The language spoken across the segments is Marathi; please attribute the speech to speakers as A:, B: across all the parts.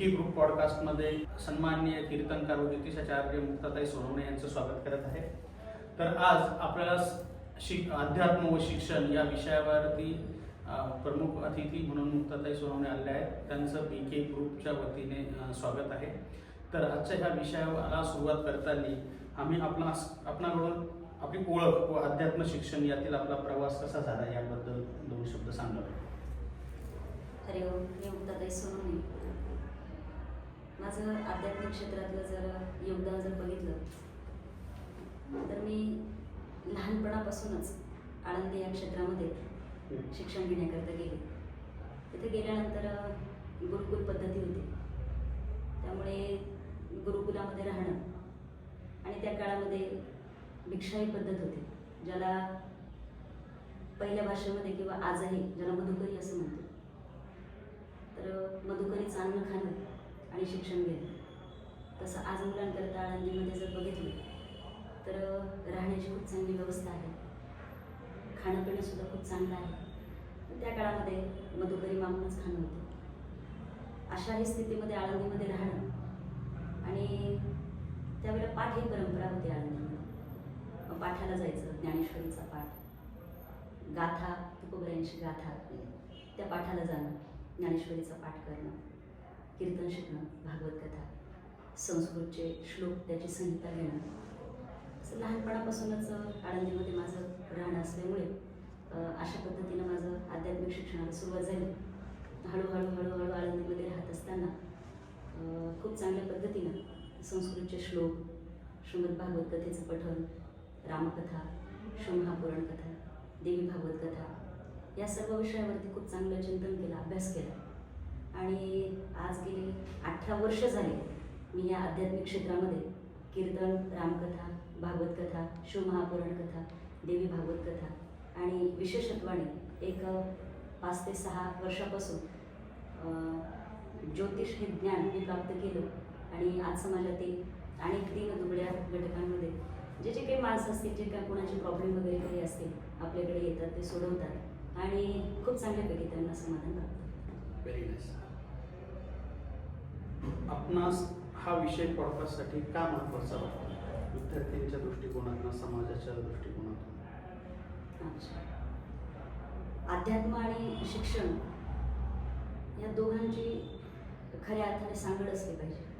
A: के ग्रुप पॉडकास्टमध्ये सन्माननीय कीर्तनकार व ज्योतिषाचार्य मुक्ताताई सोनवणे यांचं स्वागत करत आहे. तर आज आपल्याला शिक अध्यात्म व शिक्षण या विषयावरती प्रमुख अतिथी म्हणून मुक्ताताई सोनवणे आल्या आहेत. त्यांचं बी के ग्रुपच्या वतीने स्वागत आहे. तर आजच्या ह्या विषयाला सुरुवात करताना आम्ही आपला आपणाकडून आपली ओळख व अध्यात्म शिक्षण यातील आपला प्रवास कसा झाला याबद्दल दोन शब्द
B: सांगा हरिओम मी मुक्ताताई सोनवणे. माझं आध्यात्मिक क्षेत्रातलं जर योगदान जर बघितलं तर मी लहानपणापासूनच आळंदी या क्षेत्रामध्ये शिक्षण घेण्याकरता गेले. तिथे गेल्यानंतर गुरुकुल पद्धती होती. त्यामुळे गुरुकुलामध्ये राहणं आणि त्या काळामध्ये भिक्षाई पद्धत होती. ज्याला पहिल्या भाषेमध्ये किंवा आजही ज्याला मधुकरी असं म्हणतो. तर मधुकरीचं अन्न खाणं आणि शिक्षण घेणं तसं आज मुलांकरता आळंदीमध्ये जर बघितलं तर राहण्याची खूप चांगली व्यवस्था आहे. खाणंपिणंसुद्धा खूप चांगलं आहे. त्या काळामध्ये मधुकरी मागूनच खाणं होतं. अशाही स्थितीमध्ये आळंदीमध्ये राहणं आणि त्यावेळेला पाठ ही परंपरा होती आळंदीमध्ये. पाठाला जायचं ज्ञानेश्वरीचा पाठ. गाथा तुकोबऱ्यांची गाथा. त्या पाठाला जाणं ज्ञानेश्वरीचा पाठ करणं. कीर्तन शिकणं भागवत कथा संस्कृतचे श्लोक त्याची संहिता घेणं. असं लहानपणापासूनच आळंदीमध्ये माझं राहणं असल्यामुळे अशा पद्धतीनं माझं आध्यात्मिक शिक्षणाला सुरुवात झाली. हळूहळू हळूहळू आळंदीमध्ये राहत असताना खूप चांगल्या पद्धतीनं संस्कृतचे श्लोक श्रीमद भागवत कथेचं पठण रामकथा शिवमहापुराण कथा देवी भागवत कथा या सर्व विषयावरती खूप चांगलं चिंतन केलं अभ्यास केला. आणि आज गेली अठरा वर्ष झाली मी या आध्यात्मिक क्षेत्रामध्ये कीर्तन रामकथा भागवत कथा शिवमहापुराण कथा देवी भागवत कथा आणि विशेषत्वाने एक पाच ते सहा वर्षापासून ज्योतिष हे ज्ञान मी प्राप्त केलं आणि आज समाजातील अनेक तीन दुबळ्या घटकांमध्ये जे जे काही माणसं असतील जे काही कोणाचे प्रॉब्लेम वगैरे काही असतील आपल्याकडे येतात ते सोडवतात आणि खूप चांगल्यापैकी त्यांना समाधान प्राप्त
A: व्हेरी नाईस आपणास हा विषय पॉडकास्टसाठी का महत्त्वाचा वाटतो? विद्यार्थ्यांच्या दृष्टिकोनातून समाजाच्या दृष्टिकोनातून.
B: अच्छा. अध्यात्म आणि शिक्षण या दोघांची खऱ्या अर्थाने सांगड असली पाहिजे.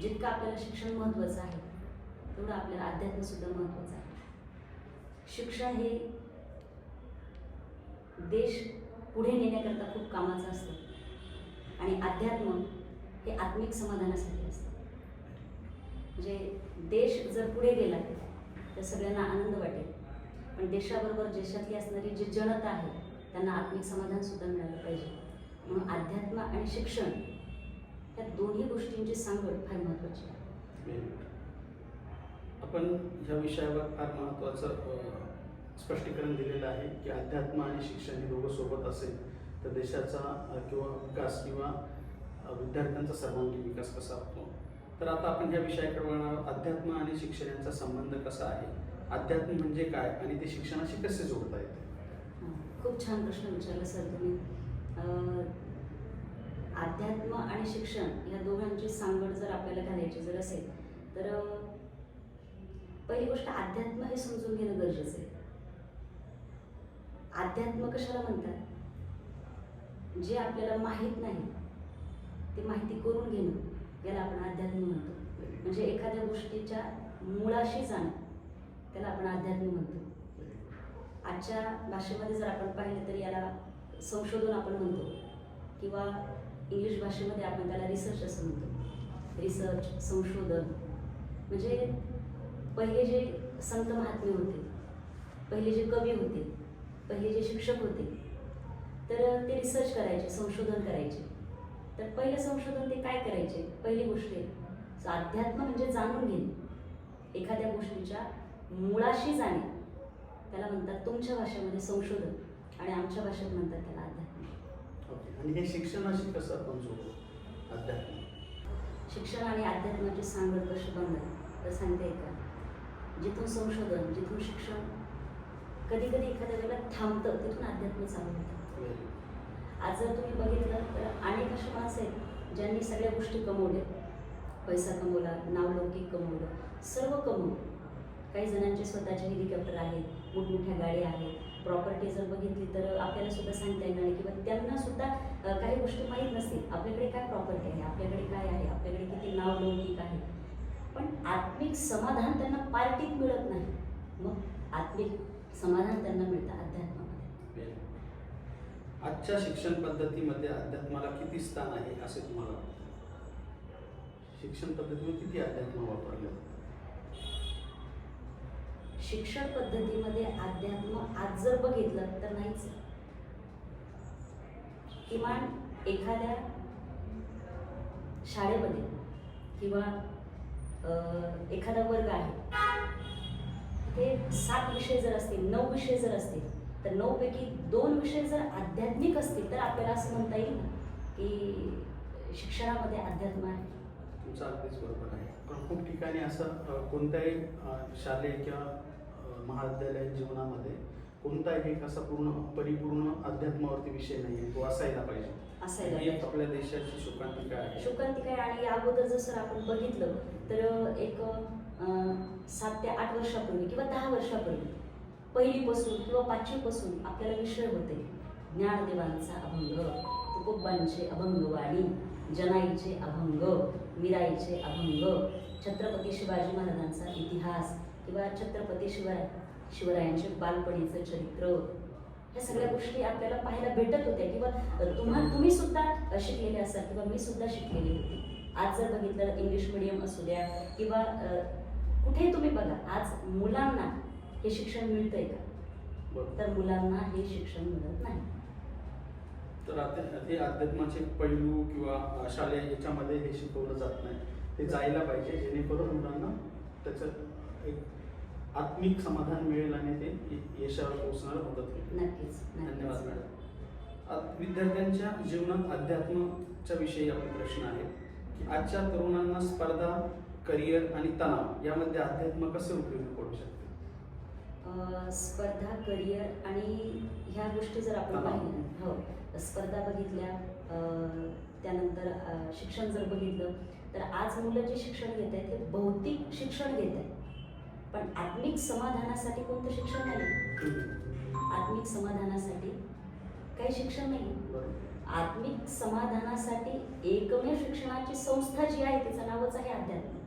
B: जितकं आपल्याला शिक्षण महत्त्वाचं आहे तेवढं आपल्याला अध्यात्म सुद्धा महत्त्वाचं आहे. शिक्षण हे देश पुढे नेण्याकरता खूप कामाचं असतं. आणि अध्यात्म हे आत्मिक समाधानासाठी असतं. म्हणजे देश जर पुढे गेला तर सगळ्यांना आनंद वाटेल. पण देशाबरोबर देशातली असणारी जी जनता आहे त्यांना आत्मिक समाधान सुद्धा मिळालं पाहिजे. म्हणून अध्यात्म आणि शिक्षण या दोन्ही गोष्टींची सांगड फार महत्त्वाची आहे.
A: आपण ह्या विषयावर फार महत्त्वाचं स्पष्टीकरण दिलेलं आहे की अध्यात्म आणि शिक्षण हे दोघं सोबत असेल तर देशाचा किंवा विकास किंवा विद्यार्थ्यांचा सर्वांगीण विकास कसा होतो? तर आता आपण ह्या विषयाकडे वळणार अध्यात्म आणि शिक्षण यांचा संबंध कसा आहे? अध्यात्म म्हणजे काय आणि ते शिक्षणाशी कसे जोडता येते?
B: खूप छान प्रश्न विचारला सर तुम्ही. अध्यात्म आणि शिक्षण या दोघांची सांगड जर आपल्याला घालायची जर असेल तर पहिली गोष्ट अध्यात्म हे समजून घेणं गरजेचं आहे. अध्यात्म कशाला म्हणतात? जे आपल्याला माहीत नाही ते माहिती करून घेणं याला आपण अध्यात्म म्हणतो. म्हणजे एखाद्या गोष्टीच्या मुळाशी जाणं त्याला आपण अध्यात्म म्हणतो. आजच्या भाषेमध्ये जर आपण पाहिलं तर याला संशोधन आपण म्हणतो. किंवा इंग्लिश भाषेमध्ये आपण त्याला रिसर्च असं म्हणतो. रिसर्च संशोधन. म्हणजे पहिले जे संत महात्मे होते पहिले जे कवी होते पहिले जे शिक्षक होते तर ते रिसर्च करायचे संशोधन करायचे. तर पहिलं संशोधन ते काय करायचे? पहिली गोष्ट आहे अध्यात्म म्हणजे जाणून घेणे. एखाद्या गोष्टीच्या मुळाशी जाणे. त्याला म्हणतात तुमच्या भाषेमध्ये संशोधन आणि आमच्या भाषेत म्हणतात त्याला अध्यात्म
A: ओके आणि हे शिक्षणाशी कसं आपण जोडू? अध्यात्म
B: शिक्षण आणि अध्यात्माची सांगड कशी बनणार तर सांगते का जिथून संशोधन जिथून शिक्षण कधी कधी एखाद्या वेळेला थांबतं तिथून अध्यात्म चालू होतं. आज जर तुम्ही बघितलं तर अनेक अशी माणसं आहेत ज्यांनी सगळ्या गोष्टी कमवल्या. पैसा कमवला नावलौकिक कमवलं सर्व कमवलं. काही जणांचे स्वतःचे हेलिकॉप्टर आहेत मोठमोठ्या गाड्या आहेत. प्रॉपर्टी जर बघितली तर आपल्याला सुद्धा सांगता येणार नाही किंवा त्यांना सुद्धा काही गोष्टी माहीत नसतील. आपल्याकडे काय प्रॉपर्टी आहे? आपल्याकडे काय आहे? आपल्याकडे किती नावलौकिक आहे? पण आत्मिक समाधान त्यांना पार्टीत मिळत नाही. मग आत्मिक समाधान त्यांना मिळतं. अध्यात्म
A: आजच्या शिक्षण पद्धतीमध्ये अध्यात्माला किती स्थान आहे असे तुम्हाला शिक्षण पद्धतीमध्ये किती अध्यात्म वापरले?
B: शिक्षण पद्धतीमध्ये अध्यात्म आज जर बघितलं तर नाहीच. किमान एखाद्या शाळेमध्ये किंवा एखादा वर्ग आहे. ते सात विषय जर असतील नऊ विषय जर असतील तर नऊ पैकी दोन विषय जर आध्यात्मिक असतील तर आपल्याला असं म्हणता येईल की शिक्षणामध्ये अध्यात्म आहे.
A: तुमचं अगदीच बरोबर आहे. पण खूप ठिकाणी असं कोणत्याही शालेय किंवा महाविद्यालयीन जीवनामध्ये कोणताही एक असा पूर्ण परिपूर्ण अध्यात्मावरती विषय नाही आहे तो असायला पाहिजे.
B: असायला.
A: आपल्या देशाची शोकांतिका आहे.
B: शोकांतिका आहे आणि याअगोदर जर सर आपण बघितलं तर एक सात ते आठ वर्षापूर्वी किंवा दहा वर्षापूर्वी पहिलीपासून किंवा पाचवीपासून आपल्याला विषय होते. ज्ञानदेवांचा अभंग तुकोबांचे अभंगवाणी जनाईचे अभंग मीराईचे अभंग छत्रपती शिवाजी महाराजांचा इतिहास किंवा छत्रपती शिवराय शिवरायांचे बालपणीचं चरित्र. ह्या सगळ्या गोष्टी आपल्याला पाहायला भेटत होत्या किंवा तुम्हा तुम्ही सुद्धा शिकलेले असाल किंवा मी सुद्धा शिकलेली होती. आज जर बघितलं इंग्लिश मिडियम असू द्या किंवा कुठे कुठेही तुम्ही बघा आज मुलांना हे शिक्षण मिळतंय का? तर मुलांना हे शिक्षण मिळत नाही.
A: तर आता ते अध्यात्माचे पैलू किंवा शालेय याच्यामध्ये हे शिकवलं जात नाही. ते जायला पाहिजे जेणेकरून मुलांना त्याचं एक आत्मिक समाधान मिळेल आणि ते यशावर पोहोचण्याला मदत होईल.
B: नक्कीच
A: धन्यवाद मॅडम. विद्यार्थ्यांच्या जीवनात अध्यात्माच्या विषयी आपले प्रश्न आहेत की आजच्या तरुणांना स्पर्धा करिअर आणि तणाव यामध्ये अध्यात्म कसे उपयोगी पडू शकते
B: स्पर्धा करिअर आणि ह्या गोष्टी जर आपण. पाहिल्या हो स्पर्धा बघितल्या त्यानंतर शिक्षण जर बघितलं तर आज मुलं जे शिक्षण घेत आहेत ते भौतिक शिक्षण घेत आहेत. पण आत्मिक समाधानासाठी कोणतं शिक्षण नाही आत्मिक समाधानासाठी काही शिक्षण नाही. आत्मिक समाधानासाठी एकमेव शिक्षणाची संस्था जी आहे तिचं नावच आहे अध्यात्म.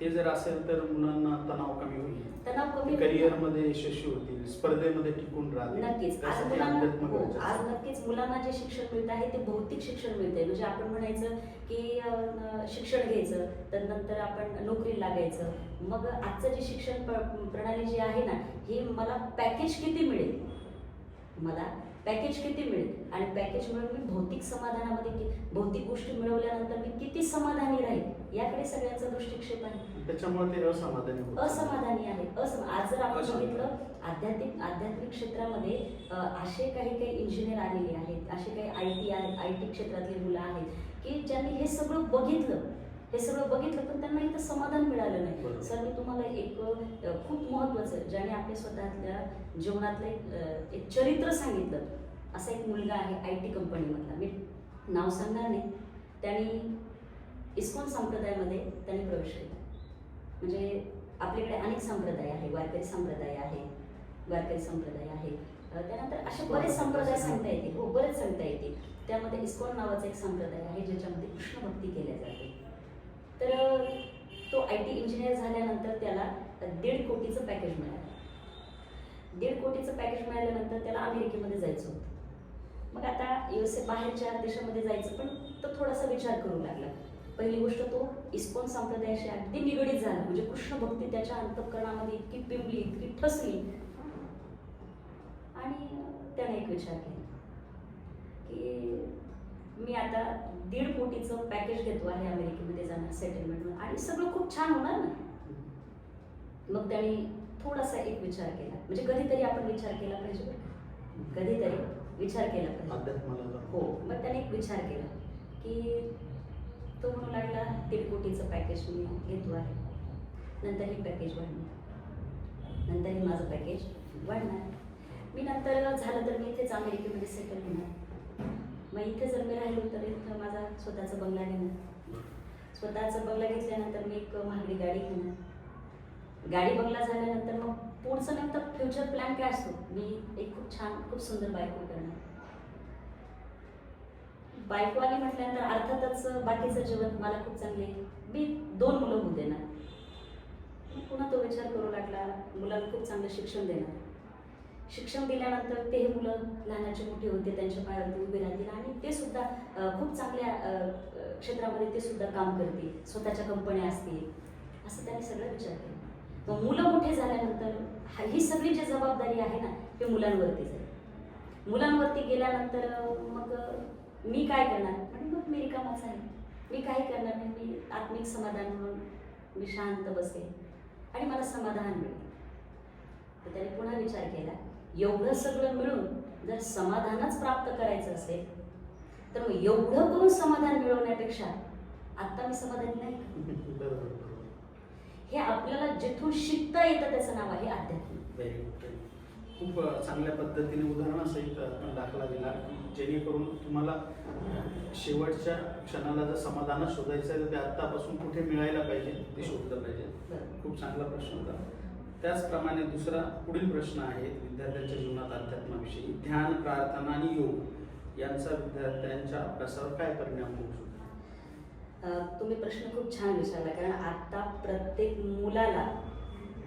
A: ते जर असेल तर मुलांना तणाव कमी होईल.
B: तणाव कमी
A: करिअरमध्ये यशस्वी होतील स्पर्धेमध्ये टिकून राहतील.
B: नक्कीच. आज
A: त्यासाठी
B: मुलांना
A: अध्यात्म
B: हो,
A: गरजेचं
B: आज. नक्कीच मुलांना जे शिक्षण मिळत आहे ते भौतिक शिक्षण मिळतंय. म्हणजे आपण म्हणायचं की अं, शिक्षण घ्यायचं तर नंतर आपण नोकरी लागायचं. मग आजचं जे शिक्षण प्र- प्रणाली जी आहे ना ही मला पॅकेज किती मिळेल? मला पॅकेज किती मिळेल? आणि पॅकेज मिळून मी भौतिक समाधानामध्ये कि- भौतिक गोष्टी मिळवल्यानंतर मी किती समाधानी राहील? याकडे सगळ्यांचा दृष्टिक्षेप आहे.
A: त्याच्यामुळे ते असमाधानी.
B: असमाधानी आहे. असम आज जर आपण. बघितलं आध्यात्मिक आध्यात्मिक क्षेत्रामध्ये असे काही काही इंजिनियर आलेले आहेत. असे काही आय टी आय टी क्षेत्रातले मुलं आहेत की ज्यांनी हे सगळं बघितलं. हे सगळं बघितलं पण त्यांना इथं समाधान मिळालं नाही. सर मी तुम्हाला एक खूप महत्वाचं ज्याने आपल्या स्वतःतल्या जीवनातलं एक चरित्र सांगितलं. असा एक मुलगा आहे आय टी कंपनीमधला. मी नाव सांगणार नाही. त्यांनी इस्कॉन संप्रदायामध्ये त्यांनी प्रवेश केला. म्हणजे आपल्याकडे अनेक संप्रदाय आहे. वारकरी संप्रदाय आहे. वारकरी संप्रदाय आहे. त्यानंतर असे बरेच संप्रदाय सांगता येतील. हो बरेच सांगता येतील. त्यामध्ये इस्कॉन नावाचा एक संप्रदाय आहे ज्याच्यामध्ये कृष्ण भक्ती केल्या जाते. तर तो आय टी इंजिनियर झाल्यानंतर त्याला दीड कोटीचं पॅकेज मिळालं. दीड कोटीचं पॅकेज मिळाल्यानंतर त्याला अमेरिकेमध्ये जायचं होतं. मग आता युएसए बाहेरच्या देशामध्ये जायचं पण तो थोडासा विचार करू लागला. पहिली गोष्ट तो इस्कॉन संप्रदायाशी अगदी निगडीत झाला. म्हणजे कृष्ण भक्ती त्याच्या अंतकरणामध्ये इतकी पिंबली इतकी ठसली. आणि त्याने एक विचार केला की मी आता दीड कोटीचं पॅकेज घेतो आहे अमेरिकेमध्ये जाणार सेटलमेंट आणि सगळं खूप छान होणार ना? मग त्याने थोडासा एक विचार केला. म्हणजे कधीतरी आपण विचार केला पाहिजे कधीतरी. विचार केला पाहिजे. हो मग त्याने एक विचार केला की तो म्हणू लागला दीड कोटीचं पॅकेज मी घेतो आहे. नंतर ही पॅकेज वाढणार. नंतर ही माझं पॅकेज वाढणार. मी नंतर झालं तर मी इथेच अमेरिकेमध्ये सेटल होणार. मग इथे जर मी राहिलो तर इथं माझा स्वतःचा बंगला घेणार. स्वतःचा बंगला घेतल्यानंतर मी एक महागडी गाडी घेणार. गाडी बंगला झाल्यानंतर मग पुढचं नंतर फ्युचर प्लॅन काय असतो? मी एक खूप छान खूप सुंदर बायको करणार. बायकोवाली म्हटल्यानंतर अर्थातच बाकीचं जीवन मला खूप चांगले मी दोन मुलं होऊ देणार. पुन्हा तो विचार करू लागला मुलांना खूप चांगलं शिक्षण देणार. शिक्षण दिल्यानंतर ते मुलं लहानाचे मोठे होते त्यांच्या पायावरती उभे राहतील आणि ते सुद्धा खूप चांगल्या क्षेत्रामध्ये ते सुद्धा काम करतील स्वतःच्या कंपन्या असतील. असं त्यांनी सगळं विचार केला. मग मुलं मोठे झाल्यानंतर हा- ही सगळी जी जबाबदारी आहे ना हे मुलांवरती जाईल. मुलांवरती गेल्यानंतर मग मी काय करणार? आणि मग मी रिकामाच आहे. मी काही करणार? नाही मी आत्मिक समाधान म्हणून मी शांत बसेल आणि मला समाधान मिळेल. तर त्याने पुन्हा विचार केला एवढं सगळं मिळून जर समाधानच प्राप्त करायचं असेल तर मग एवढं करून समाधान मिळवण्यापेक्षा आत्ता मी समाधानी नाही. हे आपल्याला जिथून शिकता येतं त्याचं नाव आहे अध्यात्म
A: व्हेरी गुड खूप चांगल्या पद्धतीने उदाहरणासहित आपण दाखला दिला जेणेकरून तुम्हाला शेवटच्या क्षणाला जर समाधान शोधायचं आहे तर ते आत्तापासून कुठे मिळायला पाहिजे ते शोधलं पाहिजे. खूप चांगला प्रश्न होता. त्याचप्रमाणे दुसरा पुढील प्रश्न आहे विद्यार्थ्यांच्या जीवनात अध्यात्माविषयी. ध्यान प्रार्थना आणि योग यांचा विद्यार्थ्यांच्या अभ्यासावर काय परिणाम होऊ शकतो?
B: तुम्ही प्रश्न खूप छान विचारला कारण आता प्रत्येक मुलाला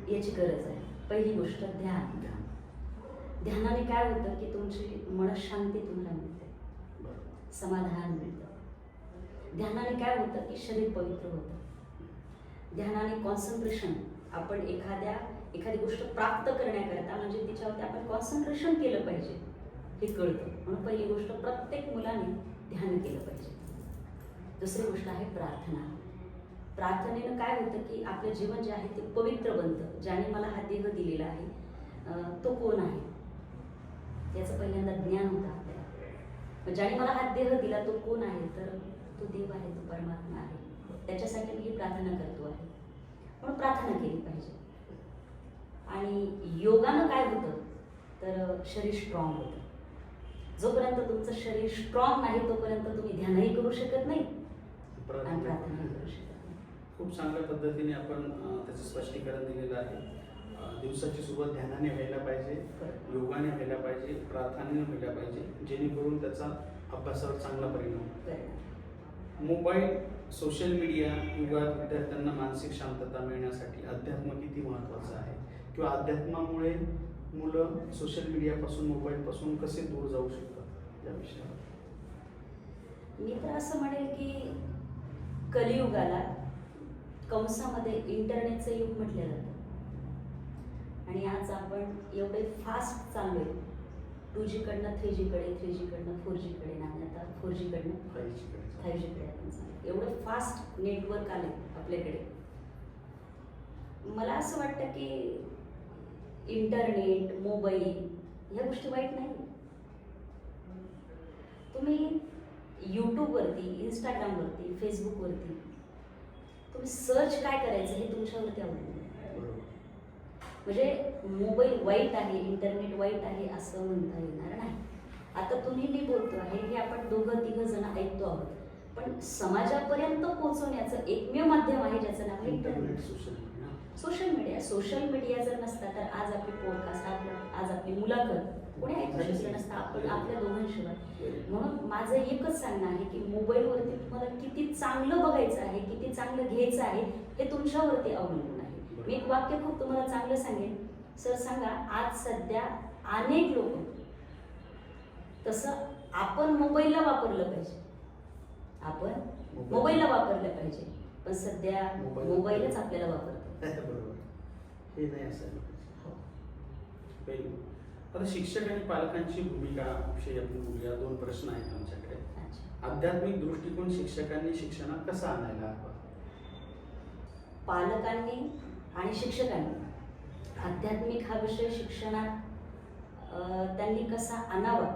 B: याची गरज आहे. पहिली गोष्ट ध्यान. ध्यानाने काय होतं की तुमची मनशांती तुम्हाला मिळते. समाधान मिळतं. ध्यानाने काय होतं की शरीर पवित्र होतं. ध्यानाने कॉन्सन्ट्रेशन आपण एखाद्या एखादी गोष्ट प्राप्त करण्याकरता म्हणजे तिच्यावरती आपण कॉन्सन्ट्रेशन केलं पाहिजे हे कळतं. म्हणून पहिली गोष्ट प्रत्येक मुलाने ध्यान केलं पाहिजे. दुसरी गोष्ट आहे प्रार्थना. प्रार्थनेनं काय होतं की आपलं जीवन जे आहे ते पवित्र बनतं. ज्याने मला हा देह दिलेला आहे तो कोण आहे? याचं पहिल्यांदा ज्ञान होतं आपल्याला. ज्याने मला हा देह दिला तो कोण आहे? तर तो देव आहे तो परमात्मा आहे. त्याच्यासाठी मी प्रार्थना करतो आहे. म्हणून प्रार्थना केली पाहिजे. आणि योगानं काय होतं? तर शरीर स्ट्रॉंग होतं. जोपर्यंत तुमचं शरीर स्ट्रॉंग नाही तोपर्यंत तुम्ही ध्यानही करू शकत नाही. आणि प्रार्थनाही
A: प्रार्थना
B: करू शकत. नाही
A: खूप चांगल्या पद्धतीने आपण त्याचं स्पष्टीकरण दिलेलं आहे. दिवसाची सुरुवात ध्यानाने व्हायला पाहिजे. योगाने व्हायला पाहिजे प्रार्थनेने व्हायला पाहिजे जेणेकरून त्याचा अभ्यासावर चांगला परिणाम. मोबाईल सोशल मीडिया युगात विद्यार्थ्यांना मानसिक शांतता मिळण्यासाठी अध्यात्म किती महत्त्वाचं आहे? किंवा अध्यात्मामुळे मुलं सोशल मीडियापासून मोबाईलपासून कसे दूर जाऊ शकतात? या विषयावर.
B: मी तर असं म्हणेल की कलियुगाला कंसामध्ये इंटरनेटचं युग म्हटलं जातं. आणि आज आपण एवढे फास्ट चाललोय टू जीकडनं थ्री जीकडे थ्री जीकडनं फोर जीकडे नाही आता फोर जीकडनं
A: फाईव्ह जीकडे.
B: फाईव्ह जीकडे आपण चाललो एवढं फास्ट नेटवर्क आले आपल्याकडे. मला असं वाटतं की इंटरनेट मोबाईल ह्या गोष्टी वाईट नाही तुम्ही यूट्यूबवरती इंस्टाग्रामवरती फेसबुकवरती तुम्ही सर्च काय करायचं हे तुमच्यावरती अवलंबून आहे.
A: बरोबर
B: म्हणजे मोबाईल वाईट आहे इंटरनेट वाईट आहे असं म्हणता येणार नाही. आता तुम्ही मी बोलतो आहे हे आपण दोघं तिघं जण ऐकतो आहोत. पण समाजापर्यंत पोहोचवण्याचं एकमेव माध्यम आहे ज्याचं नाव आहे
A: internet social media
B: social media social media जर नसता तर आज आपली पॉडकास्ट आज आपली मुलाखत कोणी ऐकू शकलं नसतं आपण आपल्या दोघांशिवाय. म्हणून माझं एकच सांगणं आहे की मोबाईलवरती तुम्हाला किती चांगलं बघायचं आहे किती चांगलं घ्यायचं आहे हे तुमच्यावरती अवलंबून आहे. मी एक वाक्य खूप तुम्हाला चांगलं सांगेन. सर सांगा आज सध्या अनेक लोक तसं आपण मोबाईलला वापरलं पाहिजे. आपण
A: मोबाईल.
B: मोबाईलला वापरलं पाहिजे. पण सध्या
A: मोबाईल.
B: मोबाईलच आपल्याला वापरतो
A: हे नाही असायला पाहिजे
B: हो.
A: पहिली आता शिक्षक आणि पालकांची भूमिका विषयी आपण बोलूया. दोन प्रश्न आहेत आमच्याकडे. आध्यात्मिक दृष्टिकोन शिक्षकांनी शिक्षणात कसा आणायला हवा?
B: पालकांनी आणि शिक्षकांनी. आध्यात्मिक हा विषय शिक्षणात त्यांनी कसा आणावा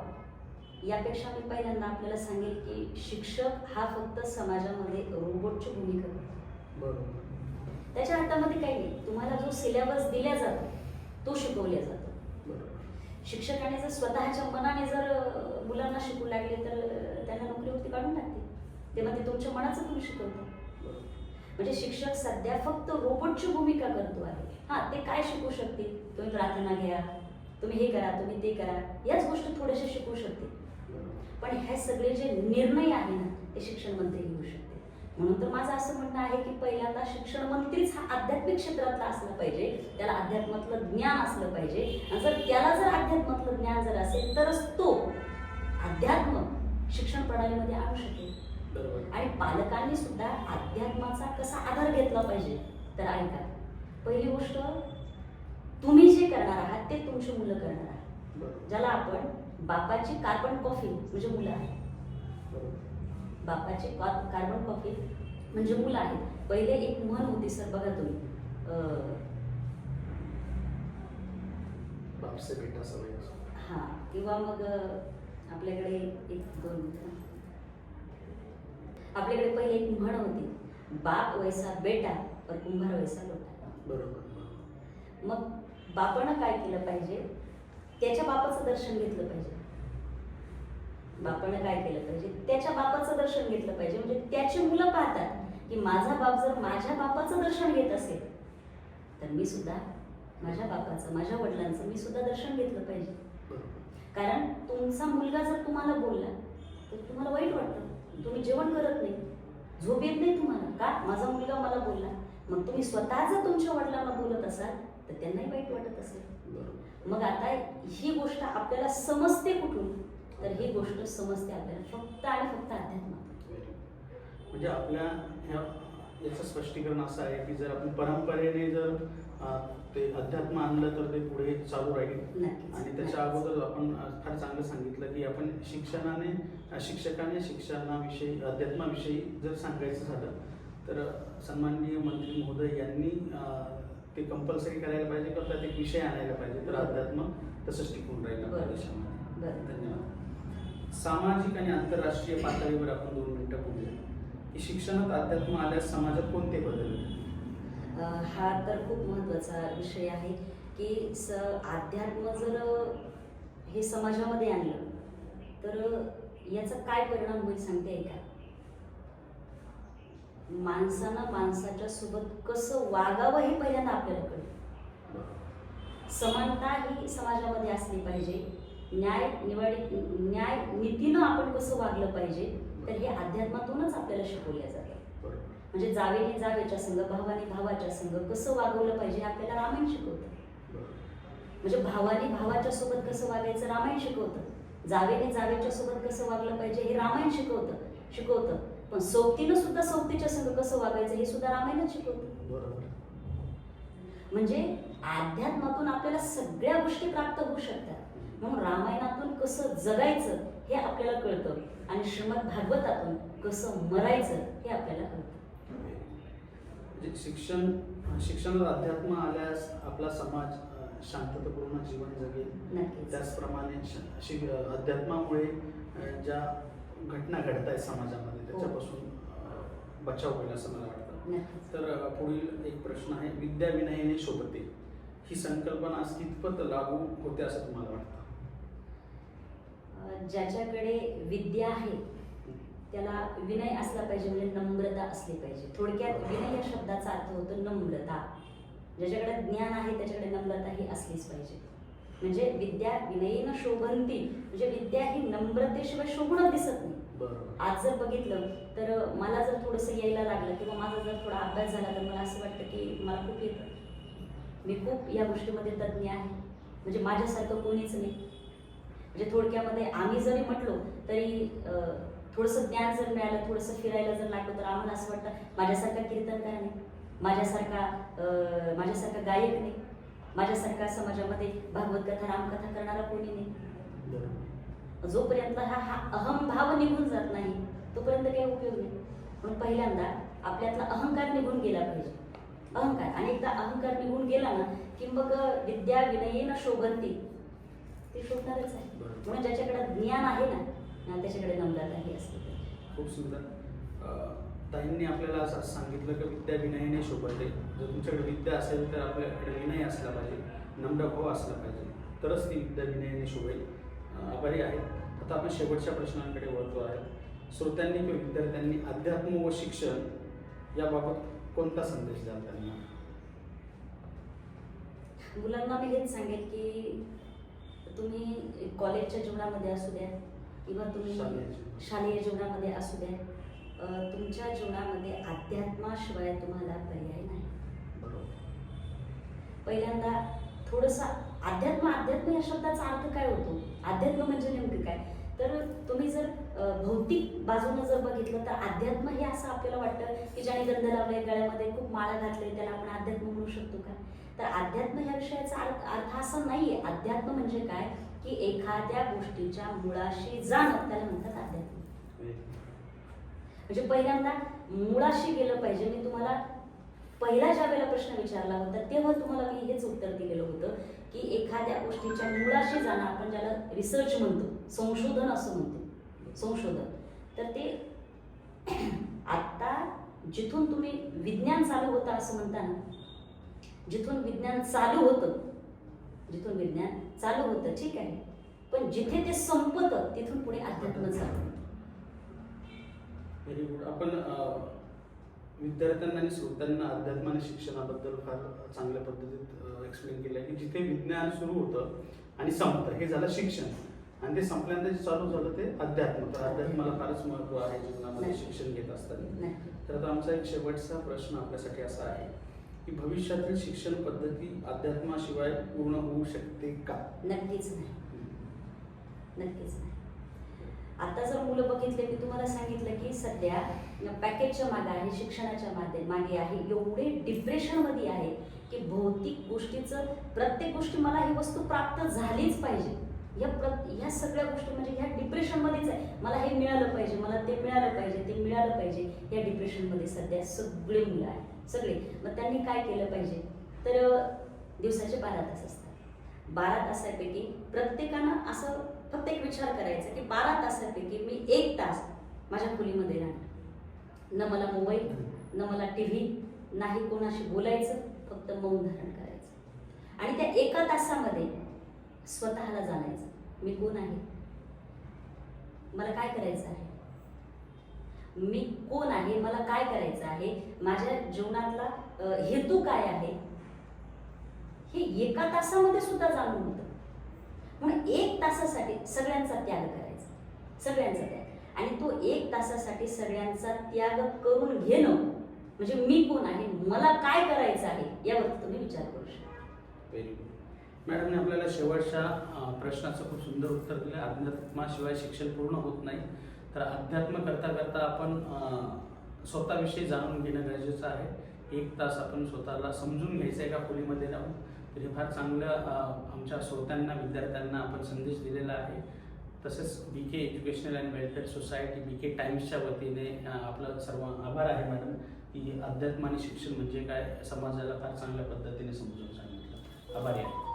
B: यापेक्षा मी पहिल्यांदा आपल्याला सांगेल की शिक्षक हा फक्त समाजामध्ये रोबोटची भूमिका करतो.
A: बरोबर.
B: त्याच्या हातामध्ये काही नाही. तुम्हाला जो सिलेबस दिला जातो तो शिकवला जातो. शिक्षकाने जर स्वतःच्या मनाने जर मुलांना शिकू लागले तर त्यांना नोकरीवरती काढून टाकते. तेव्हा ते तुमच्या मनाचं तुम्ही शिकवतो म्हणजे शिक्षक सध्या फक्त रोबोटची भूमिका करतो आहे. हा ते काय शिकू शकते तुम्ही प्रार्थना घ्या तुम्ही हे करा तुम्ही ते करा याच गोष्टी थोड्याशा शिकू शकते पण हे सगळे जे निर्णय आहे ना ते शिक्षण मंत्री घेऊ शकते म्हणून तर माझं असं म्हणणं आहे की पहिल्यांदा शिक्षण मंत्रीच हा आध्यात्मिक क्षेत्रातला असला पाहिजे त्याला अध्यात्मातलं ज्ञान असलं पाहिजे. आणि जर त्याला जर अध्यात्मातलं ज्ञान जर असेल तरच तो अध्यात्म शिक्षण प्रणालीमध्ये आणू शकेल. आणि पालकांनी सुद्धा अध्यात्माचा कसा आधार घेतला पाहिजे तर ऐका. पहिली गोष्ट तुम्ही जे करणार आहात ते तुमची मुलं करणार आहात. ज्याला आपण बापाची कार्बन कॉफी म्हणजे मुलं आहेत.
A: बरोबर.
B: बापाचे कार्बन कॉफी म्हणजे मुलं आहेत. पहिले एक म्हण होती सर बघा तुम्ही. अं,
A: बाप से बेटा सवय
B: हा किंवा मग आपल्याकडे एक दोन. आपल्याकडे पहिले एक म्हण होती. बाप वैसा बेटा और कुंभार वैसा लोटा.
A: बरोबर.
B: मग बापानं काय केलं पाहिजे? त्याच्या बापाचं दर्शन घेतलं पाहिजे. बापानं काय केलं पाहिजे? त्याच्या बापाचं दर्शन घेतलं पाहिजे. म्हणजे त्याची मुलं पाहतात की माझा बाप जर माझ्या बापाचं दर्शन घेत असेल तर मी सुद्धा माझ्या बापाचं माझ्या वडिलांचं मी सुद्धा दर्शन घेतलं पाहिजे. कारण तुमचा मुलगा जर तुम्हाला बोलला तर तुम्हाला वाईट वाटतं. तुम्ही जेवण करत नाही. झोप येत नाही तुम्हाला. का? माझा मुलगा मला बोलला. मग तुम्ही स्वतः जर तुमच्या वडिलांना बोलत असाल तर त्यांनाही वाईट वाटत असेल. मग आता ही गोष्ट आपल्याला समजते कुठून? तर ही गोष्ट समजते आपल्याला. फक्त आणि फक्त अध्यात्मात
A: म्हणजे आपल्या ह्या याचं स्पष्टीकरण असं आहे की जर आपण परंपरेने जर ते अध्यात्म आणलं तर ते पुढे चालू राहील. आणि त्याच्या. अगोदर आपण फार चांगलं सांगितलं की आपण शिक्षणाने शिक्षकाने शिक्षणाविषयी अध्यात्माविषयी जर सांगायचं झालं तर सन्माननीय मंत्री महोदय यांनी ते कंपल्सरी करायला पाहिजे का त्यात एक विषय आणायला पाहिजे? तर अध्यात्म तसंच टिकून राहील आपल्या. देशामध्ये. धन्यवाद. सामाजिक आणि आंतरराष्ट्रीय पातळीवर आपण दोन मिनिटं बोलूया. की शिक्षणात अध्यात्म आल्यास समाजात कोणते बदल
B: हा तर खूप महत्त्वाचा विषय आहे की स अध्यात्म जर हे समाजामध्ये आणलं तर याचा काय परिणाम होईल सांगते आहे का? माणसानं माणसाच्या सोबत कसं वागावं हे पहिल्यांदा आपल्याला कळेल समानता ही समाजामध्ये असली पाहिजे. न्याय निवाडी न्याय नीतीनं आपण कसं वागलं पाहिजे तर हे अध्यात्मातूनच आपल्याला शिकवल्या जातं. म्हणजे जावेने जावेच्या संघ भावाने भावाच्या संघ कसं वागवलं पाहिजे हे आपल्याला रामायण शिकवतं. म्हणजे भावाने भावाच्या सोबत कसं वागायचं रामायण शिकवतं. जावेने जावेच्या सोबत कसं वागलं पाहिजे हे रामायण शिकवतं शिकवतं. पण सोबतीनं सुद्धा सोबतीच्या संघ कसं वागायचं हे सुद्धा रामायणच शिकवतं.
A: बरोबर.
B: म्हणजे अध्यात्मातून आपल्याला सगळ्या गोष्टी प्राप्त होऊ शकतात. म्हणून रामायणातून कसं जगायचं हे आपल्याला कळतं. आणि श्रीमद भागवतातून कसं मरायचं हे आपल्याला कळतं.
A: म्हणजे शिक्षण शिक्षणात अध्यात्म आल्यास आपला समाज शांततापूर्ण जीवन जगेल. त्याचप्रमाणे अध्यात्मामुळे ज्या घटना घडत आहेत समाजामध्ये त्याच्यापासून अ, बचाव होईल असं मला वाटतं. तर पुढील एक प्रश्न आहे विद्या विनयने शोभते. ही संकल्पना आज कितपत लागू होते असं तुम्हाला वाटतं?
B: ज्याच्याकडे विद्या आहे त्याला विनय असला पाहिजे म्हणजे नम्रता असली पाहिजे. थोडक्यात विनय या शब्दाचा अर्थ होतो नम्रता. ज्याच्याकडे ज्ञान आहे त्याच्याकडे नम्रता ही असलीच पाहिजे. म्हणजे विद्या विनयीनं शोभंती म्हणजे विद्या ही नम्रतेशिवाय शोभणं दिसत नाही. आज जर बघितलं तर मला जर थोडंसं यायला लागलं किंवा माझा जर थोडा अभ्यास झाला तर मला असं वाटतं की मला खूप येतं. मी खूप या गोष्टीमध्ये तज्ज्ञ आहे. म्हणजे माझ्यासारखं कोणीच नाही. म्हणजे थोडक्यामध्ये आम्ही जरी म्हटलो तरी थोडंसं ज्ञान जर मिळालं थोडंसं फिरायला जर लागलो तर आम्हाला असं वाटतं माझ्यासारखा कीर्तनकार नाही माझ्यासारखा माझ्यासारखा गायक नाही माझ्यासारखा समाजामध्ये भागवत कथा रामकथा करणारा कोणी नाही. जोपर्यंत हा हा अहंभाव निघून जात नाही तोपर्यंत काही उपयोग नाही. म्हणून पहिल्यांदा आपल्यातला अहंकार निघून गेला पाहिजे. अहंकार. आणि एकदा अहंकार निघून गेला ना की मग विद्या विनयीन शोभंती. ते शोभणारच आहे. म्हणून ज्याच्याकडे ज्ञान आहे ना त्याच्याकडे नम्रता ही असते.
A: खूप सुंदर. ताईंनी आपल्याला असं सांगितलं की विद्या विनयाने शोभते. जर तुमच्याकडे विद्या असेल तर आपल्याकडे विनय असला पाहिजे नम्र भाव असला पाहिजे. तरच ती विद्या विनयाने शोभेल. आभारी आहे. आता आपण शेवटच्या प्रश्नांकडे वळतो आहे. श्रोत्यांनी किंवा विद्यार्थ्यांनी अध्यात्म व शिक्षण याबाबत कोणता संदेश द्याल त्यांना?
B: मुलांना मी हेच सांगेल की तुम्ही कॉलेजच्या जीवनामध्ये असू द्या किंवा तुम्ही
A: शालेय जीवन.
B: शालेय जीवनामध्ये असू द्या तुमच्या जीवनामध्ये अध्यात्माशिवाय तुम्हाला पर्याय नाही.
A: बरोबर.
B: पहिल्यांदा थोडंसं अध्यात्म अध्यात्म या शब्दाचा अर्थ काय होतो? अध्यात्म म्हणजे नेमकं काय? तर तुम्ही जर भौतिक बाजूनं जर बघितलं तर अध्यात्म हे असं आपल्याला वाटतं की ज्याने गंध लावले गळ्यामध्ये खूप माळा घातले त्याला आपण अध्यात्म म्हणू शकतो का? तर अध्यात्म ह्या विषयाचा अर्थ अर्थ असा नाहीये. अध्यात्म म्हणजे काय? की एखाद्या गोष्टीच्या मुळाशी जाणं. त्याला म्हणतात अध्यात्म. म्हणजे पहिल्यांदा मुळाशी गेलं पाहिजे. मी तुम्हाला पहिला ज्या वेळेला प्रश्न विचारला होता तेव्हा तुम्हाला मी हेच उत्तर दिलेलं होतं की एखाद्या गोष्टीच्या मुळाशी जाणं आपण ज्याला रिसर्च म्हणतो संशोधन असं म्हणतो संशोधन. तर ते आता जिथून तुम्ही विज्ञान चालू होतं असं म्हणता ना जिथून विज्ञान चालू होतं जिथून विज्ञान चालू होतं ठीक आहे. पण जिथे ते संपतं तिथून पुढे अध्यात्म चालू
A: आपण विद्यार्थ्यांना आणि श्रोत्यांना अध्यात्म आणि शिक्षणाबद्दल फार चांगल्या पद्धतीत एक्सप्लेन केलं आहे की जिथे विज्ञान सुरू होतं आणि संपतं हे झालं शिक्षण. आणि ते संपल्यानंतर जे चालू झालं ते अध्यात्म. तर अध्यात्माला फारच महत्त्व आहे जीवनामध्ये. शिक्षण घेत असताना. तर आता आमचा एक शेवटचा प्रश्न आपल्यासाठी असा आहे की भविष्यातील शिक्षण पद्धती अध्यात्माशिवाय पूर्ण होऊ शकते का?
B: नक्कीच नाही. नक्कीच नाही. आता जर मुलं बघितले मी तुम्हाला सांगितलं की सध्या पॅकेजच्या मागे आहे शिक्षणाच्या मागे मागे आहे एवढे डिप्रेशनमध्ये आहे की भौतिक गोष्टीचं प्रत्येक गोष्टी मला ही वस्तू प्राप्त झालीच पाहिजे. या प्र ह्या सगळ्या गोष्टी म्हणजे ह्या डिप्रेशनमध्येच आहे. मला हे मिळालं पाहिजे मला ते मिळालं पाहिजे ते मिळालं पाहिजे. या डिप्रेशनमध्ये सध्या सगळे मुलं आहेत. सगळे. मग त्यांनी काय केलं पाहिजे? तर दिवसाचे बारा तास असतात. बारा तासापैकी प्रत्येकानं असं फक्त एक विचार करायचा की बारा तासापैकी मी एक तास माझ्या खोलीमध्ये राहणार. न मला मोबाईल न मला टी व्ही नाही कोणाशी बोलायचं फक्त मौन धारण करायचं. आणि त्या एका तासामध्ये स्वतःला जाणायचं. मी कोण आहे? मला काय करायचं आहे? मी कोण आहे? मला काय करायचं आहे? माझ्या जीवनातला हेतू काय आहे? हे एका तासामध्ये सुद्धा जाणून होतं. म्हणून एक तासासाठी सगळ्यांचा त्याग करायचा. सगळ्यांचा त्याग. आणि तो एक तासासाठी सगळ्यांचा त्याग करून घेणं. म्हणजे मी कोण आहे? मला काय करायचं आहे? यावर तुम्ही विचार करू शकता.
A: व्हेरी गुड मॅडमने आपल्याला शेवटच्या प्रश्नाचं खूप सुंदर उत्तर दिलं. अध्यात्माशिवाय शिक्षण पूर्ण होत नाही. तर अध्यात्म करता करता आपण स्वतःविषयी जाणून घेणं गरजेचं आहे. एक तास आपण स्वतःला समजून घ्यायचं एका खोलीमध्ये राहून? तर हे फार चांगलं आमच्या श्रोत्यांना विद्यार्थ्यांना आपण संदेश दिलेला आहे. तसेच B K educational and welfare society B K टाईम्सच्या वतीने आपलं सर्व आभार आहे मॅडम की अध्यात्म आणि शिक्षण म्हणजे काय समाजाला फार चांगल्या पद्धतीने समजून सांगितलं. आभारी आहे.